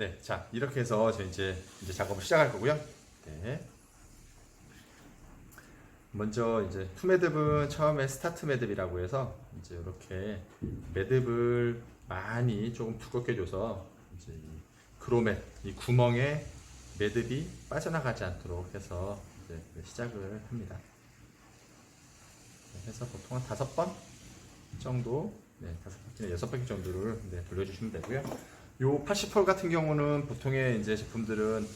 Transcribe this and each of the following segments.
네, 자 이렇게 해서 저 이제 이제 작업을 시작할 거고요. 네. 먼저 이제 투매듭은 처음에 스타트 매듭이라고 해서 이제 이렇게 매듭을 많이 조금 두껍게 줘서 이제 이 그로멧 이 구멍에 매듭이 빠져나가지 않도록 해서 이제 시작을 합니다. 네, 해서 보통 한 다섯 번 정도, 네, 다섯 바퀴나 여섯 바퀴 정도를 네, 돌려주시면 되고요. 요 80홀 같은 경우는 보통의 이제 제품들은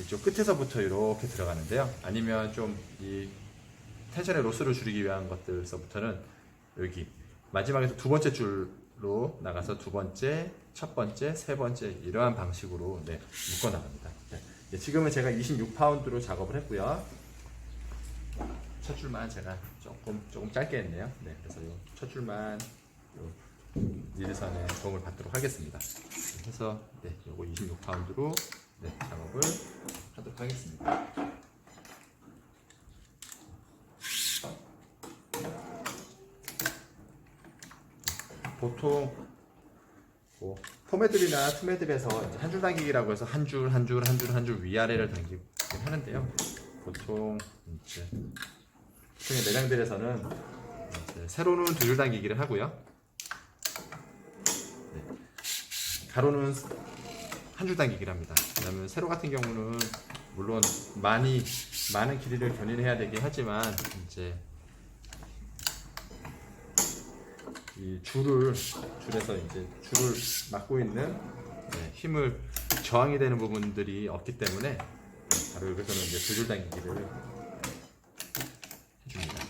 이쪽 끝에서부터 이렇게 들어가는데요. 아니면 좀 이 텐션의 로스를 줄이기 위한 것들서부터는 여기 마지막에서 두 번째 줄로 나가서 두 번째, 첫 번째, 세 번째 이러한 방식으로 네, 묶어 나갑니다. 네, 네, 지금은 제가 26파운드로 작업을 했고요. 첫 줄만 제가 조금 조금 짧게 했네요. 네, 그래서 요첫 줄만 요 니르선에 도움을 받도록 하겠습니다. 그래서 네, 요거 26파운드로 네, 작업을 하도록 하겠습니다. 보통 뭐 포매듭이나 투매듭에서 한 줄 당기기라고 해서 한 줄 한 줄 한 줄 한 줄 위아래를 당기긴 하는데요. 보통 이제 보통의 매장들에서는 이제 세로는 두 줄 당기기를 하고요. 네. 가로는 한 줄 당기기를 합니다. 왜냐하면 세로 같은 경우는 물론 많이 많은 길이를 견인해야 되긴 하지만 이제 이 줄을 줄에서 이제 줄을 막고 있는 네, 힘을 저항이 되는 부분들이 없기 때문에 바로 여기서는 이제 두 줄 당기기를 해줍니다.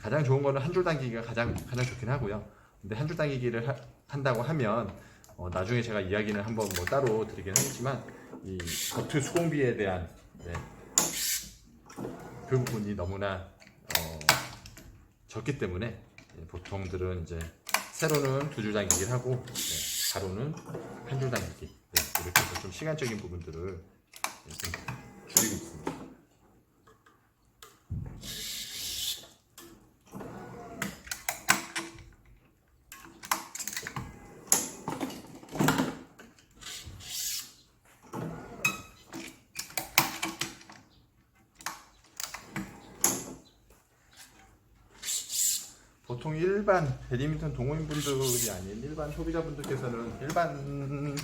가장 좋은 거는 한 줄 당기기가 가장 가장 좋긴 하고요. 근데 한 줄 당기기를 하- 한다고 하면 어, 나중에 제가 이야기는 한번 뭐 따로 드리긴 하겠지만 이 겉트 수공비에 대한 네, 그 부분이 너무나 어, 적기 때문에 예, 보통들은 이제 세로는 두 줄 당기기를 하고 네, 가로는 한 줄 당기기 네, 이렇게 해서 좀 시간적인 부분들을 네, 좀 줄이고 있습니다. 보통 일반 배드민턴 동호인분들이 아닌 일반 소비자분들께서는 일반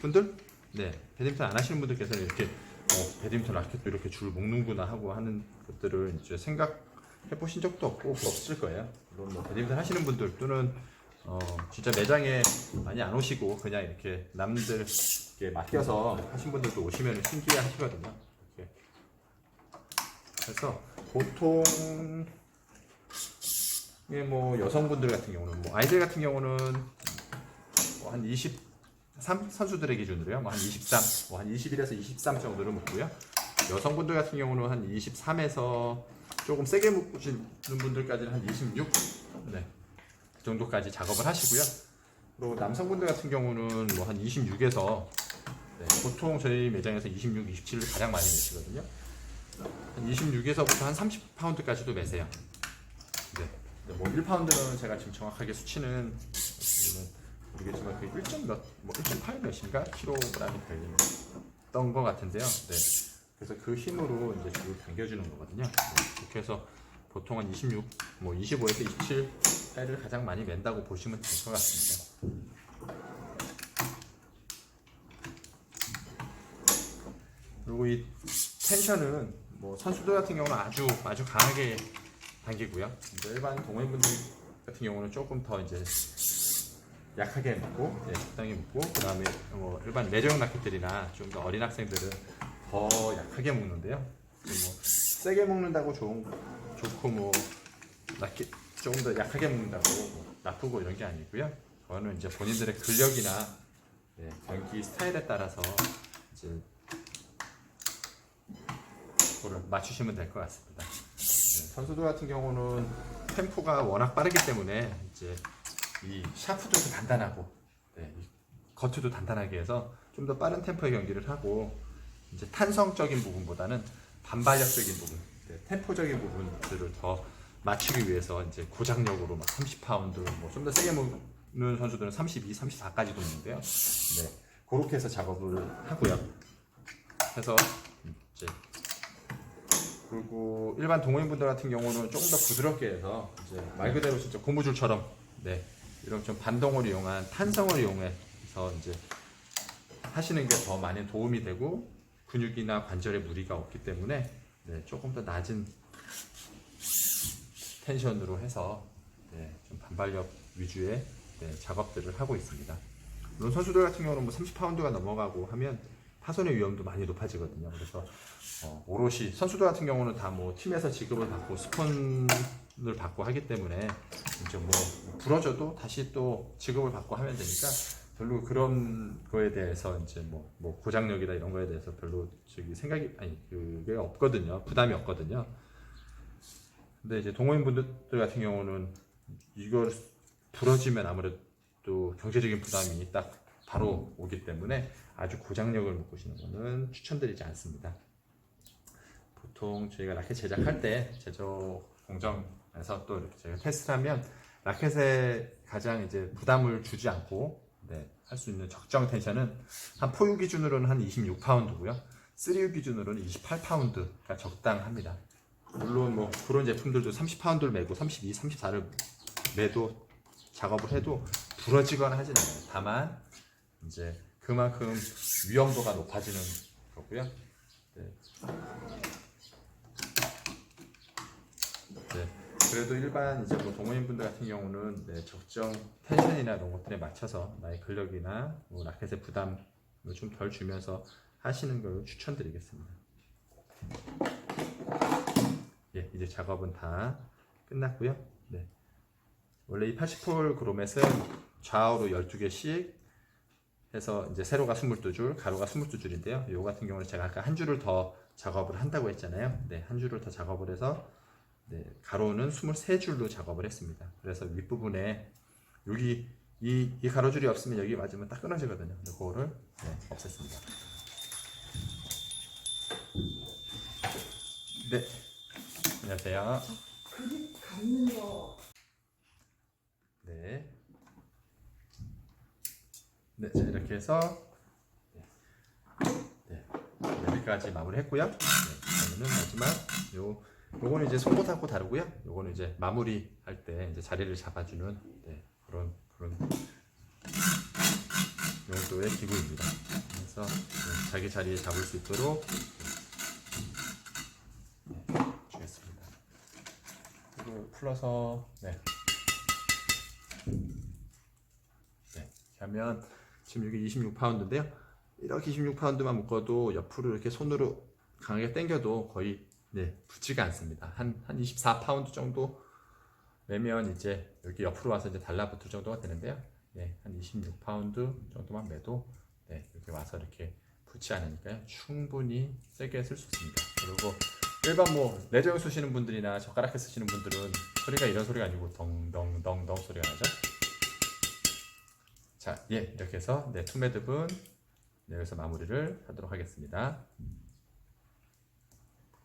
분들 네 배드민턴 안 하시는 분들께서는 이렇게 어, 배드민턴 라켓도 이렇게 줄 묶는구나 하고 하는 것들을 이제 생각해 보신 적도 없고 없을 거예요. 물론 뭐 배드민턴 하시는 분들 또는 어, 진짜 매장에 많이 안 오시고 그냥 이렇게 남들께 맡겨서 하신 분들도 오시면 신기해 하시거든요. 이렇게. 그래서 보통 이게 뭐 여성분들 같은 경우는 뭐 아이들 같은 경우는 뭐 한 23 선수들의 기준으로요. 뭐 한 23, 뭐 한 21에서 23 정도를 묶고요. 여성분들 같은 경우는 한 23에서 조금 세게 묶으시는 분들까지는 한 26, 네, 그 정도까지 작업을 하시고요. 그리고 남성분들 같은 경우는 뭐 한 26에서 네, 보통 저희 매장에서 26, 27을 가장 많이 매시거든요. 한 26에서부터 한 30파운드까지도 매세요. 네. 뭐 1파운드는 제가 지금 정확하게 수치는 모르겠지만 그 1. 몇, 뭐 1.8 몇인가 킬로그램이 되던 것 같은데요. 네. 그래서 그 힘으로 이제 줄을 당겨주는 거거든요. 네. 그렇게 해서 보통 한 26, 뭐 25에서 27 사이를 가장 많이 맨다고 보시면 될 것 같습니다. 그리고 이 텐션은 뭐 선수들 같은 경우는 아주 아주 강하게 이제 일반 동호인분들 같은 경우는 조금 더 이제 약하게 묶고, 네, 적당히 묶고, 그 다음에 뭐 일반 내적 라켓들이나 좀 더 어린 학생들은 더 약하게 묶는데요. 뭐 세게 묶는다고 좋은 좋고 뭐 라켓 조금 더 약하게 묶는다고 뭐 나쁘고 이런 게 아니고요. 그거는 이제 본인들의 근력이나 네, 경기 스타일에 따라서 이제 그거를 맞추시면 될 것 같습니다. 네, 선수들 같은 경우는 템포가 워낙 빠르기 때문에 이제 이 샤프도 좀 단단하고 네, 이 거트도 단단하게 해서 좀 더 빠른 템포의 경기를 하고 이제 탄성적인 부분보다는 반발력적인 부분, 네, 템포적인 부분들을 더 맞추기 위해서 이제 고장력으로 막 30파운드, 뭐 좀 더 세게 먹는 선수들은 32, 34까지도 먹는데요. 네, 그렇게 해서 작업을 하고요. 해서 이제 그리고 일반 동호인분들 같은 경우는 조금 더 부드럽게 해서 이제 말 그대로 진짜 고무줄처럼 네 이런 좀 반동을 이용한 탄성을 이용해서 이제 하시는 게 더 많이 도움이 되고 근육이나 관절에 무리가 없기 때문에 네, 조금 더 낮은 텐션으로 해서 네, 좀 반발력 위주의 네, 작업들을 하고 있습니다. 물론 선수들 같은 경우는 뭐 30파운드가 넘어가고 하면 파손의 위험도 많이 높아지거든요. 그래서 어, 오롯이 선수들 같은 경우는 다 뭐 팀에서 지급을 받고 스폰을 받고 하기 때문에 이제 뭐 부러져도 다시 또 지급을 받고 하면 되니까 별로 그런 거에 대해서 이제 뭐, 뭐 고장력이다 이런 거에 대해서 별로 저기 생각이 아니 그게 없거든요. 부담이 없거든요. 근데 이제 동호인분들 같은 경우는 이걸 부러지면 아무래도 경제적인 부담이 딱 바로 오기 때문에 아주 고장력을 묶으시는 거는 추천드리지 않습니다. 보통 저희가 라켓 제작할 때 제조 공정에서 또 이렇게 저희가 테스트를 하면 라켓에 가장 이제 부담을 주지 않고 네, 할 수 있는 적정 텐션은 한 포유 기준으로는 한 26파운드고요. 3U 기준으로는 28파운드가 적당합니다. 물론 뭐 그런 제품들도 30파운드를 매고 32, 34를 매도 작업을 해도 부러지거나 하진 않아요. 다만 이제 그만큼 위험도가 높아지는 거고요. 네. 네. 그래도 일반 이제 뭐 동호인분들 같은 경우는 네, 적정 텐션이나 이런 것들에 맞춰서 나의 근력이나 뭐 라켓의 부담을 좀 덜 주면서 하시는 걸 추천드리겠습니다. 예, 이제 작업은 다 끝났고요. 네. 원래 이 80폴 그로멧은 좌우로 12개씩 해서 이제 세로가 22줄, 가로가 22줄인데요. 요 같은 경우는 제가 아까 한 줄을 더 작업을 한다고 했잖아요. 네, 한 줄을 더 작업을 해서 네, 가로는 23줄로 작업을 했습니다. 그래서 윗부분에 여기 이, 이 가로줄이 없으면 여기 맞으면 딱 끊어지거든요. 그거를 네, 없앴습니다. 네, 안녕하세요. 그립 감는 거 네. 네, 자, 이렇게 해서 네, 네, 여기까지 마무리했고요. 네, 그러면은 마지막 요 요거는 이제 송곳하고 다르고요. 요거는 이제 마무리 할 때 이제 자리를 잡아주는 네, 그런 그런 용도의 기구입니다. 그래서 네, 자기 자리에 잡을 수 있도록 네, 풀어서 네. 네, 하면 지금 이게 26파운드인데요. 이렇게 26파운드만 묶어도 옆으로 이렇게 손으로 강하게 당겨도 거의 네, 붙지가 않습니다. 한, 한 24파운드 정도 매면 이제 여기 옆으로 와서 이제 달라붙을 정도가 되는데요. 네, 한 26파운드 정도만 매도 네, 이렇게 와서 이렇게 붙지 않으니까요. 충분히 세게 쓸 수 있습니다. 그리고 일반 뭐 레저용 쓰시는 분들이나 젓가락에 쓰시는 분들은 소리가 이런 소리가 아니고 덩덩덩덩 소리가 나죠. 자, 예, 이렇게 해서 네, 투매듭은 네, 여기서 마무리를 하도록 하겠습니다.